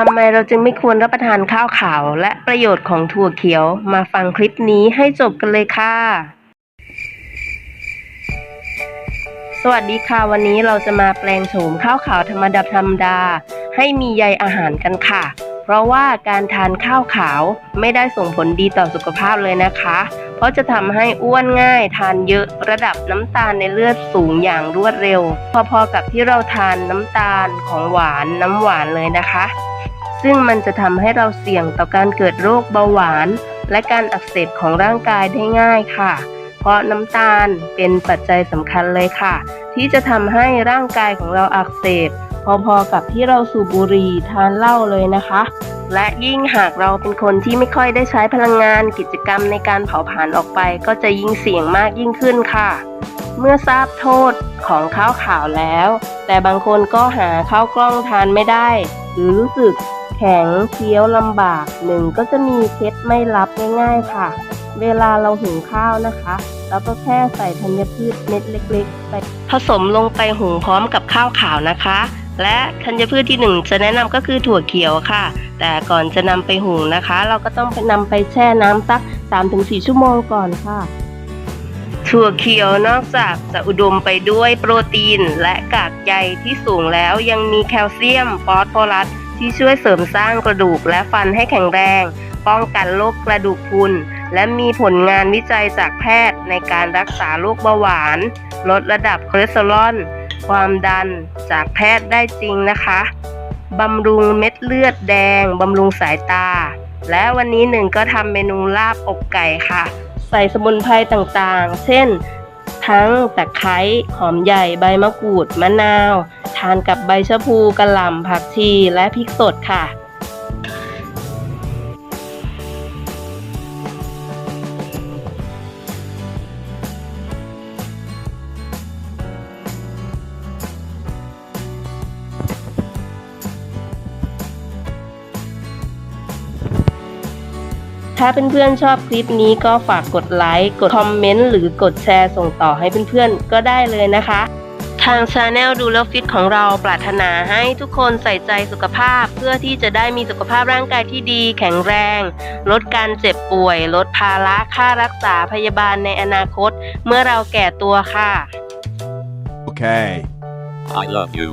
ทำไมเราจึงไม่ควรรับประทานข้าวขาว และประโยชน์ของถั่วเขียว มาฟังคลิปนี้ให้จบกันเลยค่ะ สวัสดีค่ะ วันนี้เราจะมาแปลงโฉมข้าวขาวธรรมดาธรรมดา ให้มีใยอาหารกันค่ะ เพราะว่าการทานข้าวขาวไม่ได้ส่งผลดีต่อสุขภาพเลยนะคะ เพราะจะทำให้อ้วนง่ายทานเยอะระดับน้ำตาลในเลือดสูงอย่างรวดเร็ว พอๆกับที่เราทานน้ำตาลของหวานน้ำหวานเลยนะคะ ซึ่งมันจะทำให้เราเสี่ยงต่อการเกิดโรคเบาหวาน และการอักเสบของร่างกายได้ง่ายค่ะ เพราะน้ำตาลเป็นปัจจัยสำคัญเลยค่ะ ที่จะทำให้ร่างกายของเราอักเสบ พอๆกับที่เราสูบบุหรี่ทานเหล้าเลยนะคะ และยิ่งหากเราเป็นคนที่ไม่ค่อยได้ใช้พลังงานกิจกรรมในการเผาผลาญออกไป ก็จะยิ่งเสี่ยงมากยิ่งขึ้นค่ะ เมื่อทราบโทษของข้าวขาวแล้ว แต่บางคนก็หาข้าวกล้องทานไม่ได้ หรือรู้สึกแข็งเคี้ยวลำบากหนึ่งก็จะมีเคล็ดไม่ลับง่ายๆค่ะ เวลาเราหุงข้าวนะคะเราก็แค่ใส่ธัญพืชเม็ดเล็ก ๆ ไปผสมลงไปหุงพร้อมกับข้าวขาวนะคะ และธัญพืชที่หนึ่งจะแนะนำก็คือถั่วเขียวค่ะ แต่ก่อนจะนำไปหุงนะคะ เราก็ต้องไปนำไปแช่น้ำสัก 3-4 ชั่วโมงก่อนค่ะ ถั่วเขียวนอกจากจะอุดมไปด้วยโปรตีน และกากใยที่สูงแล้วยังมีแคลเซียม ฟอสฟอรัส ที่ช่วยเสริมสร้างกระดูกและฟันให้แข็งแรง ป้องกันโรคกระดูกพรุนและมีผลงานวิจัยจากแพทย์ในการรักษาโรคเบาหวาน ลดระดับคอเลสเตอรอล ความดันจากแพทย์ได้จริงนะคะบำรุงเม็ดเลือดแดงบำรุงสายตา และวันนี้หนึ่งก็ทำเมนูลาบอกไก่ค่ะ ใส่สมุนไพรต่างๆ เช่น ทั้งตะไคร้หอมใหญ่ใบมะกรูด มะนาว ทานกับใบชะพูกระหล่ำผักชีและพริกสดค่ะ ถ้าเพื่อนๆชอบคลิปนี้ก็ฝากกดไลค์ กดคอมเมนต์หรือกดแชร์ส่งต่อให้เพื่อนๆ ก็ได้เลยนะคะ ทางชาแนลดูแล้วฟิตของเราปรารถนาให้ทุกคนใส่ใจสุขภาพ เพื่อที่จะได้มีสุขภาพร่างกายที่ดี แข็งแรง ลดการเจ็บป่วย ลดภาระค่ารักษาพยาบาลในอนาคต เมื่อเราแก่ตัวค่ะ Okay. I love you.